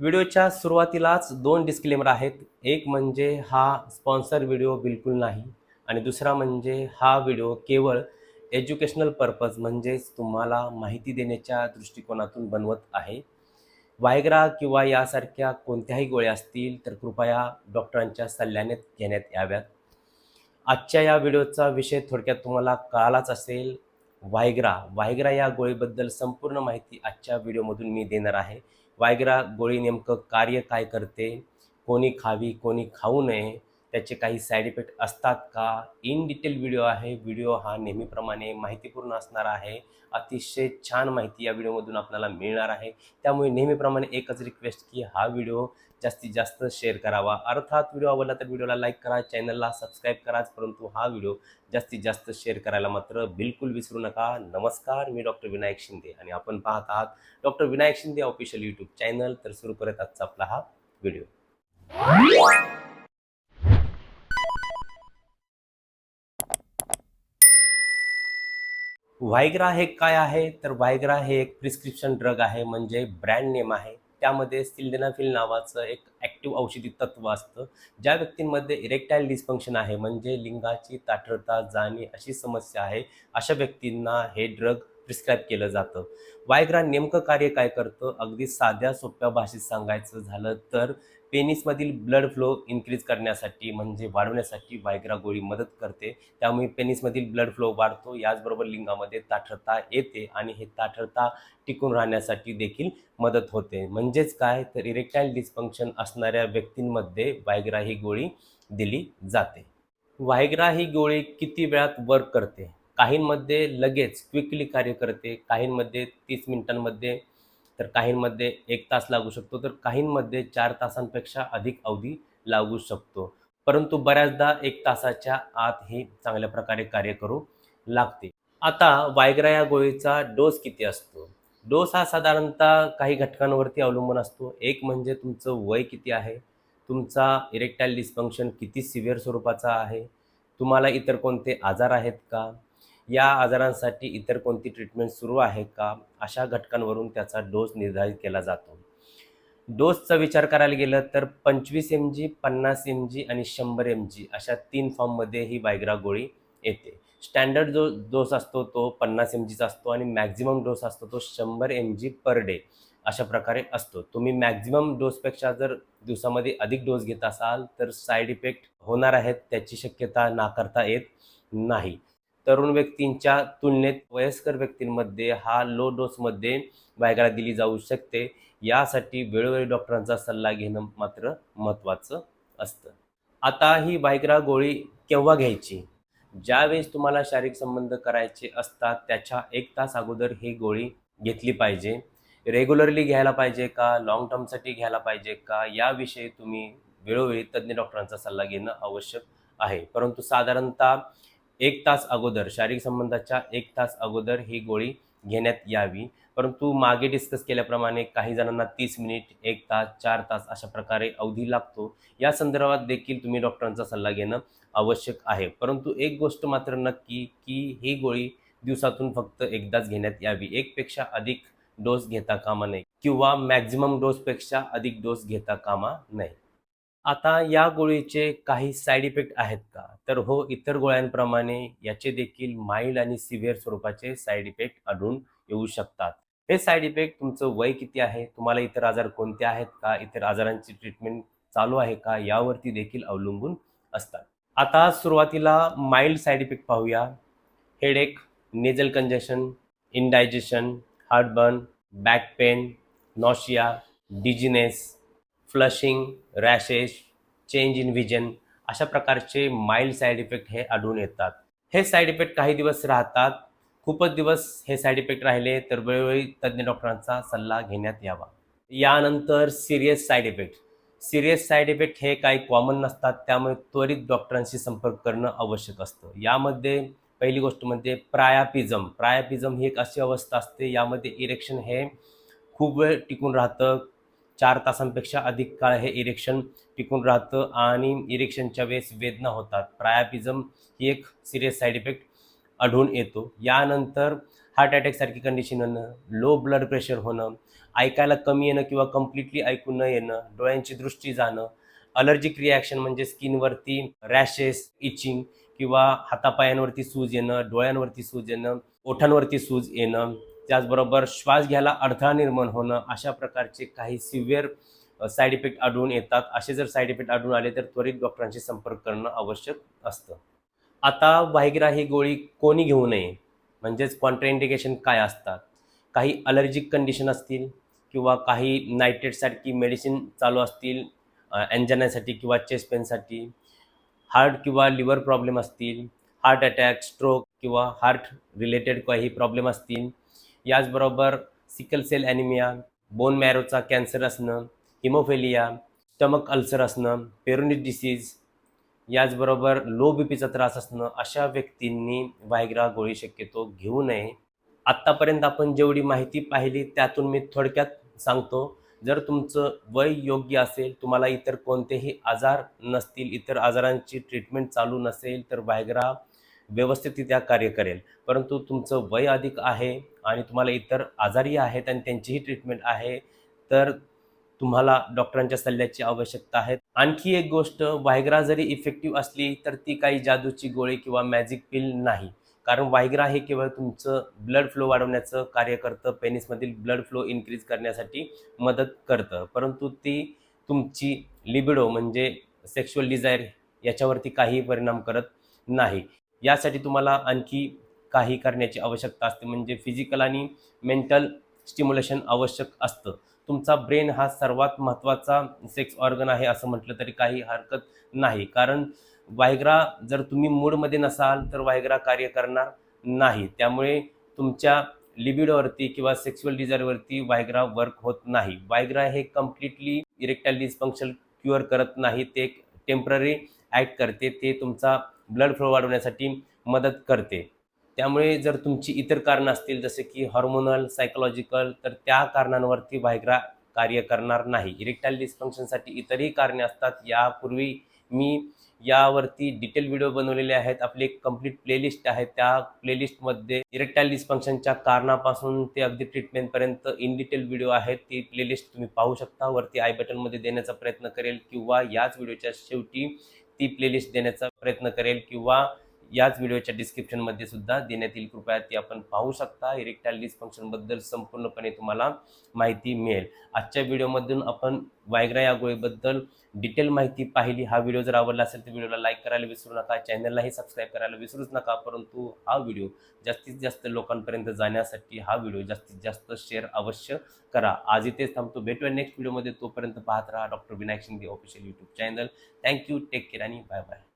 व्हिडिओच्या सुरुवातीलाच दोन डिस्क्लेमर आहेत. एक म्हणजे हा स्पॉन्सर व्हिडिओ बिलकुल नाही आणि दुसरा म्हणजे हा व्हिडिओ केवळ एज्युकेशनल पर्पज म्हणजेच तुम्हाला माहिती देण्याच्या दृष्टिकोनातून बनवत आहे. वायग्रा किंवा यासारख्या कोणत्याही गोळ्या असतील तर कृपया डॉक्टरांच्या सल्ल्याने घेण्यात याव्यात. आजच्या या व्हिडिओचा विषय थोडक्यात तुम्हाला कळालाच असेल. वायग्रा वायग्रा या गोळीबद्दल संपूर्ण माहिती आजच्या व्हिडिओमधून मी देणार आहे. वायग्रा गोळी नेमकं कार्य काय करते? कोणी खावी कोणी खाऊ नये? त्याचे काही साईड इफेक्ट असतात का? इन डिटेल व्हिडिओ आहे. व्हिडिओ हा नेहमीप्रमाणे माहितीपूर्ण असणार आहे. अतिशय छान माहिती या व्हिडिओमधून आपल्याला मिळणार आहे. त्यामुळे नेहमीप्रमाणे एकच रिक्वेस्ट की हा व्हिडिओ जास्तीत जास्त शेअर करावा. अर्थात व्हिडिओ आवडला तर व्हिडिओला लाईक करा. चॅनलला सबस्क्राईब कराच परंतु हा व्हिडिओ जास्तीत जास्त शेअर करायला मात्र बिलकुल विसरू नका. नमस्कार. मी डॉक्टर विनायक शिंदे आणि आपण पाहत आहात doctor Vinayak Shinde official YouTube channel तर सुरू करत आजचा आपला हा व्हिडिओ व्हायग्रा हे काय आहे? तर व्हायग्रा हे एक प्रिस्क्रिप्शन ड्रग आहे म्हणजे ब्रँड नेम आहे. त्यामध्ये सिल्डेनाफिल नावाचं एक ॲक्टिव्ह औषधी तत्व असतं. ज्या व्यक्तींमध्ये इरेक्टाईल डिस्फंक्शन आहे म्हणजे लिंगाची ताठरता जाणी अशी समस्या आहे अशा व्यक्तींना हे ड्रग प्रिस्क्राईब केलं जातं. वायग्रा नेमकं कार्य काय करतं? अगदी साध्या सोप्या भाषेत सांगायचं झालं तर पेनिसमधील ब्लड फ्लो इन्क्रीज करण्यासाठी म्हणजे वाढवण्यासाठी वायग्रा गोळी मदत करते. त्यामुळे पेनिसमधील ब्लड फ्लो वाढतो. याचबरोबर लिंगामध्ये ताठरता येते आणि हे ताठरता टिकून राहण्यासाठी देखील मदत होते. म्हणजेच काय? तर इरेक्टाईल डिस्फंक्शन असणाऱ्या व्यक्तींमध्ये वायग्रा ही गोळी दिली जाते. वायग्रा ही गोळी किती वेळात वर्क करते? काहींमध्ये लगेच क्विकली कार्य करते काहींमध्ये तीस मिनिटांमध्ये तर काहींमध्ये एक तास लागू शकतो तर काहींमध्ये चार तासांपेक्षा अधिक अवधी लागू शकतो. परंतु बऱ्याचदा एक तासाच्या आत ही चांगल्या प्रकारे कार्य करू लागते. आता वायग्रा या गोळीचा डोस किती असतो? डोस हा साधारणतः काही घटकांवरती अवलंबून असतो. एक म्हणजे तुमचं वय किती आहे? तुमचा इरेक्टाईल डिस्फंक्शन किती सिव्हिअर स्वरूपाचा आहे? तुम्हाला इतर कोणते आजार आहेत का? या आजारांसाठी इतर कोणती ट्रीटमेंट सुरू आहे का? अशा घटकांवरून त्याचा डोस निर्धारित केला जातो. डोसचा विचार करायला गेलं तर पंचवीस एम जी पन्नास एम जी आणि शंभर एम जी अशा तीन फॉर्ममध्ये ही बायग्रा गोळी येते. स्टँडर्ड जो डोस असतो तो पन्नास एम जीचा असतो आणि मॅक्झिमम डोस असतो तो शंभर एम जी पर डे अशा प्रकारे असतो. तुम्ही मॅक्झिमम डोसपेक्षा जर दिवसामध्ये अधिक डोस घेत असाल तर साईड इफेक्ट होणार आहेत त्याची शक्यता नाकारता येत नाही. तरुण व्यक्तींच्या तुलनेत वयस्कर व्यक्तींमध्ये हा लो डोसमध्ये वायग्रा दिली जाऊ शकते. यासाठी वेळोवेळी डॉक्टरांचा सल्ला घेणं मात्र महत्त्वाचं असतं. आता ही वायग्रा गोळी केव्हा घ्यायची? ज्यावेळेस तुम्हाला शारीरिक संबंध करायचे असतात त्याच्या एक तास अगोदर ही गोळी घेतली पाहिजे. रेग्युलरली घ्यायला पाहिजे का? लाँग टर्मसाठी घ्यायला पाहिजे का? याविषयी तुम्ही वेळोवेळी तज्ज्ञ डॉक्टरांचा सल्ला घेणं आवश्यक आहे. परंतु साधारणतः एक तास अगोदर शारीरिक संबंधाच्या एक तास अगोदर ही गोळी घेण्यात यावी. परंतु मागे डिस्कस केल्याप्रमाणे काही जणांना तीस मिनिट एक तास चार तास अशा प्रकारे अवधी लागतो. या संदर्भात देखील तुम्ही डॉक्टरांचा सल्ला घेणं आवश्यक आहे. परंतु एक गोष्ट मात्र नक्की की ही गोळी दिवसातून फक्त एकदाच घेण्यात यावी. एकपेक्षा अधिक डोस घेता कामा नये किंवा मॅक्झिमम डोसपेक्षा अधिक डोस घेता कामा नये. आता या गोळीचे काही साईड इफेक्ट आहेत का? तर हो इतर गोळ्यांप्रमाणे याचे देखील माइल्ड आणि सिव्हिअर स्वरूपाचे साईड इफेक्ट आढळून येऊ शकतात. हे साईड इफेक्ट तुमचं वय किती आहे? तुम्हाला इतर आजार कोणते आहेत का? इतर आजारांची ट्रीटमेंट चालू आहे का? यावरती देखील अवलंबून असतात. आता सुरुवातीला माइल्ड साईड इफेक्ट पाहूया. Headache nasal congestion indigestion heartburn back pain nausea dizziness flushing rashes change in vision अशा प्रकारचे माइल्ड साईड इफेक्ट हे आढळून येतात. हे साईड इफेक्ट काही दिवस राहतात खूपच दिवस हे साईड इफेक्ट राहिले तर वेळोवेळी तज्ज्ञ डॉक्टरांचा सल्ला घेण्यात यावा. यानंतर serious side effect serious side effect हे काही कॉमन नसतात त्यामुळे त्वरित डॉक्टरांशी संपर्क करणं आवश्यक असतं. यामध्ये पहिली गोष्ट म्हणजे प्रायापिझम प्रायापिझम ही एक अशी अवस्था असते यामध्ये इरेक्शन हे खूप वेळ टिकून राहतं. चार तासांपेक्षा अधिक काळ हे इरेक्शन टिकून राहतं आणि इरेक्शनच्या वेळेस वेदना होतात. प्रायापिझम ही एक सिरियस साईड इफेक्ट आढळून येतो. यानंतर हार्ट अटॅकसारखी कंडिशन होणं लो ब्लड प्रेशर होणं ऐकायला कमी येणं किंवा कम्प्लिटली ऐकू न येणं डोळ्यांची दृष्टी जाणं अलर्जिक रिॲक्शन म्हणजे स्किनवरती रॅशेस इचिंग किंवा हातापायांवरती सूज येणं डोळ्यांवरती सूज येणं ओठांवरती सूज येणं त्याचबरोबर श्वास घ्यायला अडथळा निर्माण होणं अशा प्रकारचे काही सिव्हिअर साईड इफेक्ट आढळून येतात. असे जर साईड इफेक्ट आढळून आले तर त्वरित डॉक्टरांशी संपर्क करणं आवश्यक असतं. आता वाहिग्रा ही गोळी कोणी घेऊ नये? म्हणजेच कॉन्ट्राइंडिकेशन काय असतात? काही अलर्जिक कंडिशन असतील किंवा काही नायट्रेटसारखी मेडिसिन चालू असतील अँजनासाठी किंवा चेस्ट पेनसाठी हार्ट किंवा लिव्हर प्रॉब्लेम असतील? हार्ट अटॅक स्ट्रोक किंवा हार्ट रिलेटेड काही प्रॉब्लेम असतील? याचबरोबर सिकल सेल ॲनिमिया बोन मॅरोचा कॅन्सर असणं हिमोफेलिया स्टमक अल्सर असणं पेरोनिट डिसीज याचबरोबर लो बी पीचा त्रास असणं अशा व्यक्तींनी वायग्रा गोळी शक्यतो घेऊ नये. आत्तापर्यंत आपण जेवढी माहिती पाहिली त्यातून मी थोडक्यात सांगतो जर तुमचं वय योग्य असेल तुम्हाला इतर कोणतेही आजार नसतील इतर आजारांची ट्रीटमेंट चालू नसेल तर वायग्रा व्यवस्थितरित्या कार्य करेल. परंतु तुमचं वय अधिक आहे आणि तुम्हाला इतर आजारी आहेत आणि त्यांचीही ट्रीटमेंट आहे तर तुम्हाला डॉक्टरांच्या सल्ल्याची आवश्यकता आहे. आणखी एक गोष्ट वायग्रा जरी इफेक्टिव्ह असली तर ती काही जादूची गोळी किंवा मॅजिक पिल नाही. कारण वायग्रा हे केवळ तुमचं ब्लड फ्लो वाढवण्याचं कार्य करतं पेनिसमधील ब्लड फ्लो इन्क्रीज करण्यासाठी मदत करतं. परंतु ती तुमची लिबिडो म्हणजे सेक्शुअल डिझायर याच्यावरती काही परिणाम करत नाही. यासाठी तुम्हाला आणखी काही करण्याची आवश्यकता असते. म्हणजे फिजिकल आणि मेंटल स्टिम्युलेशन आवश्यक असतं. तुमचा ब्रेन हा सर्वात महत्त्वाचा सेक्स ऑर्गन आहे असं म्हटलं तरी काही हरकत नाही. कारण वायग्रा जर तुम्ही मूडमध्ये नसाल तर वायग्रा कार्य करणार नाही. त्यामुळे तुमच्या लिबिडवरती किंवा सेक्शुअल डिझायरवरती वायग्रा वर्क होत नाही. वायग्रा हे कम्प्लिटली इरेक्टाईल डिस्फंक्शन क्युअर करत नाही. ते एक टेंपररी ॲक्ट करते. ते तुमचा ब्लड फ्लो वाढवण्यासाठी मदत करते. त्यामुळे जर तुमची इतर कारणं असतील जसे की हॉर्मोनल सायकोलॉजिकल तर त्या कारणांवरती व्हायग्रा कार्य करणार नाही. इरेक्टाईल डिस्फंक्शनसाठी इतरही कारणे असतात. यापूर्वी मी यावरती डिटेल व्हिडिओ बनवलेले आहेत. आपली एक कंप्लीट प्लेलिस्ट आहे. त्या प्लेलिस्टमध्ये इरेक्टाईल डिस्फंक्शनच्या कारणापासून ते अगदी ट्रीटमेंटपर्यंत इन डिटेल व्हिडिओ आहेत. ती प्लेलिस्ट तुम्ही पाहू शकता. वरती आय बटनमध्ये देण्याचा प्रयत्न करेल किंवा याच व्हिडिओच्या शेवटी ती प्लेलिस्ट देण्याचा प्रयत्न करेल किंवा याच व्हिडिओच्या डिस्क्रिप्शनमध्ये सुद्धा देण्यात येईल. कृपया ती आपण पाहू शकता. इरेक्टाईल डिस्फंक्शनबद्दल संपूर्णपणे तुम्हाला माहिती मिळेल. आजच्या व्हिडिओमधून आपण वायग्रा या गोळीबद्दल डिटेल माहिती पाहिली. हा व्हिडिओ जर आवडला असेल तर व्हिडिओला लाईक करायला विसरू नका. चॅनललाही सबस्क्राईब करायला विसरूच नका. परंतु हा व्हिडिओ जास्तीत जास्त लोकांपर्यंत जाण्यासाठी हा व्हिडिओ जास्तीत जास्त शेअर अवश्य करा. आज इथेच थांबतो. भेटूया नेक्स्ट व्हिडिओमध्ये तोपर्यंत पाहत राहा doctor Vinayak Shinde official YouTube channel thank you take care आणि बाय बाय